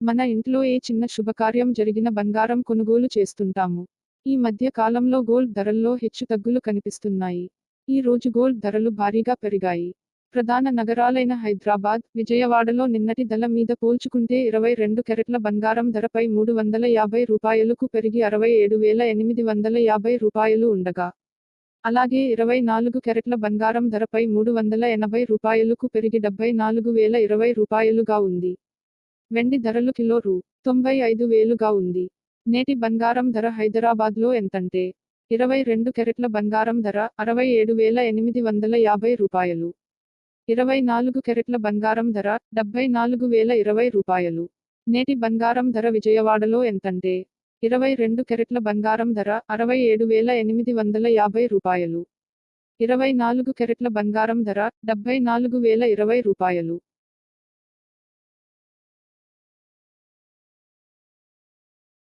మన ఇంట్లో ఏ చిన్న శుభకార్యం జరిగిన బంగారం కొనుగోలు చేస్తుంటాము. ఈ మధ్య కాలంలో గోల్డ్ ధరల్లో హెచ్చుతగ్గులు కనిపిస్తున్నాయి. ఈ రోజు గోల్డ్ ధరలు భారీగా పెరిగాయి. ప్రధాన నగరాలైన హైదరాబాద్ విజయవాడలో నిన్నటి ధర మీద పోల్చుకుంటే ఇరవై రెండు కెరెట్ల బంగారం ధరపై మూడు వందల యాభై రూపాయలకు పెరిగి అరవై ఏడు వేల ఎనిమిది వందల యాభై రూపాయలు ఉండగా అలాగే ఇరవై నాలుగు కెరెట్ల బంగారం ధరపై మూడు వందల ఎనభై రూపాయలకు పెరిగి డెబ్బై నాలుగు వేల ఇరవై రూపాయలుగా ఉంది. వెండి ధరలు కిలో రూ. తొంభై ఐదు వేలుగా ఉంది. నేటి బంగారం ధర హైదరాబాద్లో ఎంతంటే ఇరవై రెండు కెరెట్ల బంగారం ధర అరవై ఏడు వేల ఎనిమిది వందల యాభై రూపాయలు. ఇరవై నాలుగు కెరెట్ల బంగారం ధర డెబ్బై నాలుగు వేల ఇరవై రూపాయలు. నేటి బంగారం ధర విజయవాడలో ఎంతంటే ఇరవై రెండు కెరెట్ల బంగారం ధర అరవై ఏడు వేల ఎనిమిది వందల యాభై రూపాయలు. ఇరవై నాలుగు కెరెట్ల బంగారం ధర డెబ్బై నాలుగు వేల ఇరవై రూపాయలు.